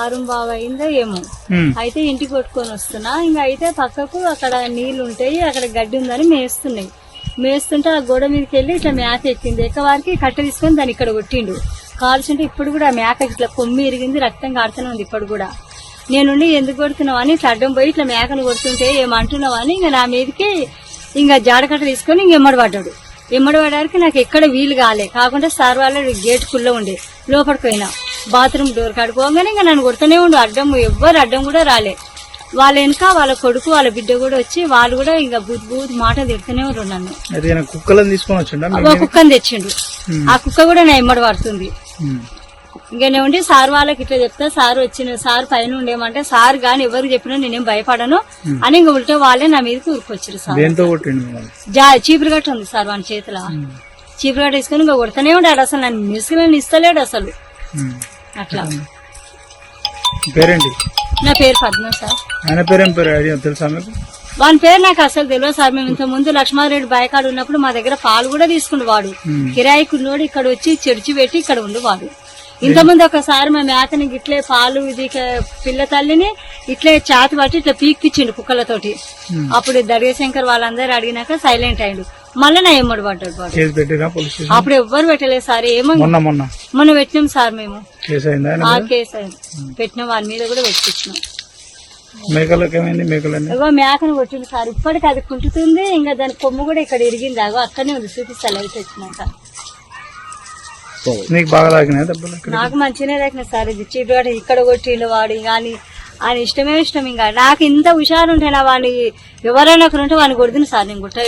ఆరు బాగా అయిందో ఏమో. అయితే ఇంటికి కొట్టుకొని వస్తున్నా. ఇంకా అయితే పక్కకు అక్కడ నీళ్ళు ఉంటాయి అక్కడ గడ్డి ఉందని మేస్తున్నాయి. మేస్తుంటే ఆ గోడ మీదకి వెళ్ళి ఇట్లా మేక ఎక్కింది. ఎక్కవారికి కట్ట తీసుకొని దాన్ని ఇక్కడ కొట్టిండు. కాల్చుంటే ఇప్పుడు కూడా ఆ మేక ఇట్లా కొమ్మి ఇరిగింది రక్తం కాడుతూనే ఉంది ఇప్పుడు కూడా. నేనుండి ఎందుకు కొడుతున్నావు అని ఇట్లా అడ్డం పోయి ఇట్లా మేకను కొడుతుంటే ఏమంటున్నావు అని ఇంకా నా మీదకి ఇంకా జాడకట్ట తీసుకొని ఇంక ఎమ్మడి పడ్డాడు. ఎమ్మడి పడడానికి నాకు ఎక్కడ వీలు కాలే. కాకుండా సార్ వాళ్ళ గేట్ కుల్ల ఉండే. లోపలికి పోయినా. బాత్రూమ్ డోర్ కడుకోగానే ఇంకా నన్ను కొడుతూనే ఉండు. అడ్డం ఎవ్వరు అడ్డం కూడా రాలే. వాళ్ళ వెనక వాళ్ళ కొడుకు వాళ్ళ బిడ్డ కూడా వచ్చి వాళ్ళు కూడా ఇంకా బూత్ బూత్ మాట తిడుతూనే ఉన్నారు నన్ను. కుక్కలను తీసుకొని వచ్చిండా? ఒక? కుక్కని తెచ్చిండు. ఆ కుక్క కూడా నా ఎమ్మడి పడుతుంది. ఇంకనే ఉండి సార్ వాళ్ళకి ఇట్లా చెప్తే సార్ వచ్చిన సార్ పైన ఉండేమంటే సార్ గాని ఎవరు చెప్పినా నేనేం భయపడను అని ఇంక ఉల్టే వాళ్ళే నా మీదకి ఊరుకొచ్చారు సార్. చీపురు గట్ట ఉంది సార్ వాని చేతిలో. చీపురు గట్ట తీసుకొని ఇంకా కొడుతూనే ఉన్నాడు అసలు నన్ను మిసుకులని ఇస్తలేడు అసలు. అట్లా. పేరేంటి? నా పేరు పద్మ సార్. ఆయన పేరేం పేరు? ఐడియా తెలుసా మీకు? వాని పేరు నాకు అసలు తెలియదు సార్. మేము ఇంత ముందు లక్ష్మారెడ్డి బాయకాడు ఉన్నప్పుడు మా దగ్గర పాలు కూడా తీసుకుండు వాడు. ఉమ్. కిరాయికున్నోడు ఇక్కడ వచ్చి చెడిచి పెట్టి ఇక్కడ ఉండు వాడు. ఇంతకుముందు ఒకసారి మా మేతని ఇట్లే పాలు ఇది పిల్ల తల్లిని ఇట్లే చాతి పట్టి ఇట్లా పీక్కిచ్చిండు కుక్కలతోటి. అప్పుడు దర్గశంకర్ వాళ్ళందరూ అడిగినాక సైలెంట్ అయిండు. మళ్ళీ నా ఎమ్మడి పడ్డాడు వాడు. కేసు పెట్టిరా పోలీస్ స్టేషన్? అప్పుడు ఎవ్వరు పెట్టలేదు సార్. ఏమో మొన్న మొన్న. మొన్న పెట్టినాం సార్ మేము. కేసు అయిందా ఆయన ఆ మీద? కేసు అయింది. పెట్టిన వారి మీద కూడా పెట్టించినాం. మేకలకు ఏమైంది మేకలన్నీ? ఇగో మేకను కొట్టింది సార్. ఇప్పటికి అది కుంటుతుంది. ఇంకా దాని కొమ్ము కూడా ఇక్కడ ఇరిగింది. అగో అక్కడనే ఉంది. చూపిస్తా. లైట్ వచ్చినాక నీకు బాగా తాకినాయి దెబ్బలు ఇక్కడ నాకు మంచిగానే తగ్గిన సార్. ఇది చీపురు ఇక్కడ కొట్టిండు వాడు. కానీ ఆయన ఇష్టమే ఇష్టం. ఇంకా నాకు ఇంత హుషారు ఉంటే నా వాడిని ఎవరైనా ఒకరు ఉంటే వాడిని కొడుతుంది సార్. నేను గుట్ట